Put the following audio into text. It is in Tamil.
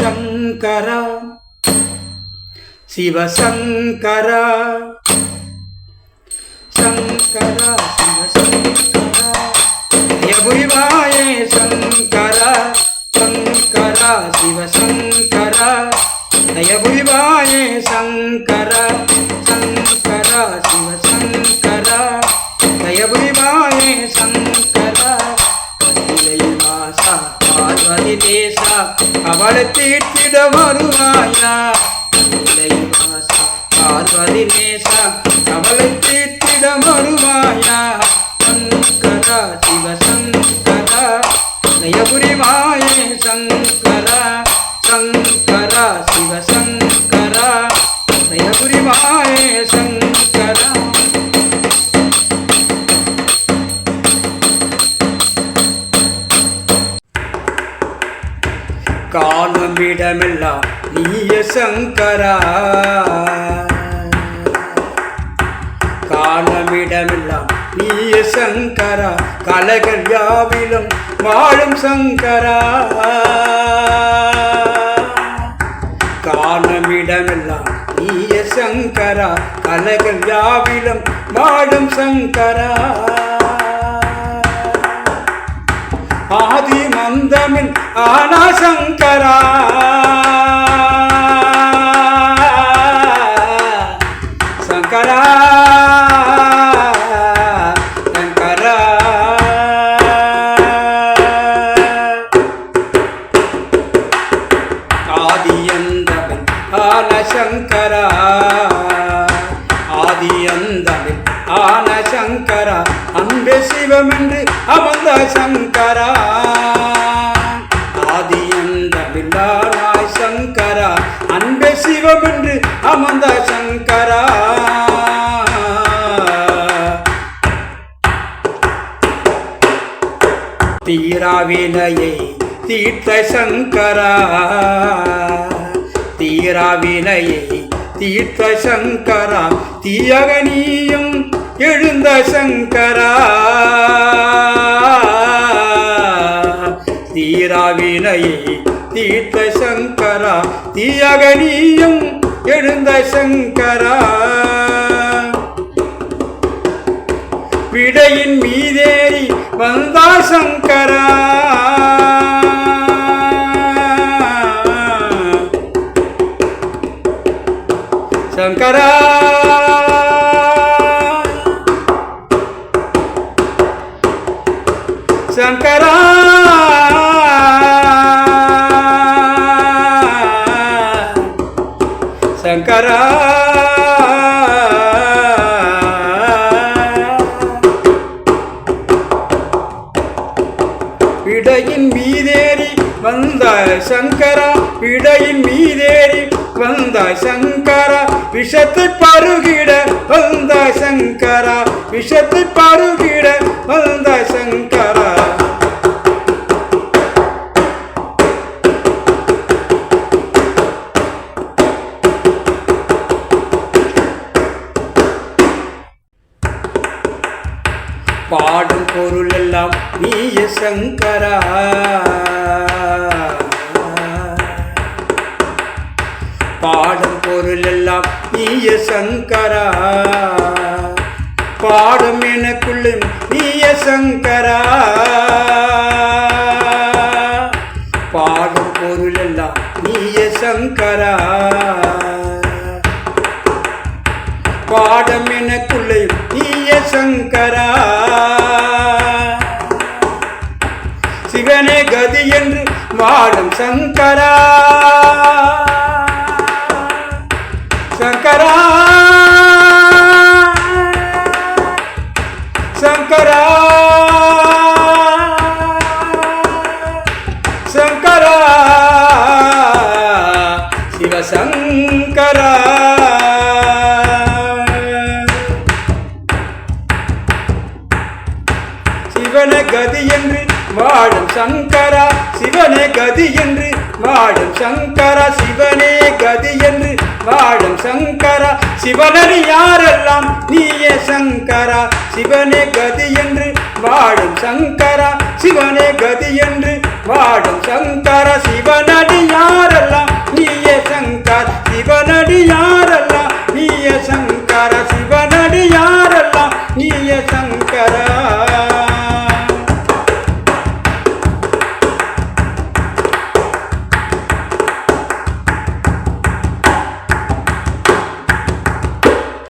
சங்கரா சிவசங்கரா சங்கரா சிவசங்கரா ஜெயபுரிவாயே சங்கரா சங்கரா சிவசங்கரா ஜெயபுரிவாயே சங்கரா சங்கரா சிவசங்கரா ஜெயபுரிவாயே அவளை தீர்த்திட வருவாயா இளைவாசா பார்வதி நேசா அவளை தீர்த்திட வருவாயா சங்கரா சிவசங்கரா நயபுரி மாயே சங்கரா சங்கரா சிவசங்கரா நயபுரி மாயே சங்கரா காணும் நீய சங்கரா. காலமிடமெல்லாம் நீய சங்கரா. கலைகள் யாவிலும் வாழும் சங்கரா. காலமிடமெல்லாம் நீய சங்கரா. கலைகள் யாவிலும் வாழும் சங்கரா. ஆதி மந்தமின் ஆனாசங்கரா சங்கரா. ஆதி எந்தவன் ஆன சங்கரா. சிவம் என்று அமர்ந்த சங்கரா. ஆதி அந்த அந்தமில்லானாய் சங்கரா அன்பே சிவம் என்று அமர்ந்த சங்கரா. தீராவினையை தீர்த்த சங்கரா. தீராவினையை தீர்த்த சங்கரா. தீயகனியும் எழுந்த சங்கரா. தீராவினையை தீர்த்த சங்கரா. தீயகனியும் எழுந்த சங்கரா. விடையின் மீதேறி வந்தா சங்கரா. சங்கரா. சங்கரா. சங்கரா. விடையின் மீதேறி வந்த சங்கரா. விடையின் மீதேறி வந்த சங்கரா. விஷத்தை பருகிட வந்த சங்கரா. விஷத்தை பருகிட வந்த சங்கரா. பாடும் பொருள் எல்லாம் நீய சங்கரா. பாடும் பொருள் எல்லாம் நீய சங்கரா. பாடும் எனக்குள்ளும் நீய சங்கரா. பாடும் பொருள் எல்லாம் நீய சங்கரா. பாடம் எனக்குள்ளே நீய சங்கரா. சிவனே கதி என்று வாடும் சங்கரா. சங்கரா. சங்கரா. சங்கரா. சிவசங்கரா. கதி என்று வாழும் சங்கரா சிவனே கதி என்று வாழும் சங்கரா சிவனே கதி என்று வாழும் சங்கரா. சிவனடி யாரெல்லாம்? நீயே சங்கரா சிவனே கதி என்று வாழும் சங்கரா. சிவனே கதி என்று வாழும் சங்கரா சிவனடி யாரெல்லாம்?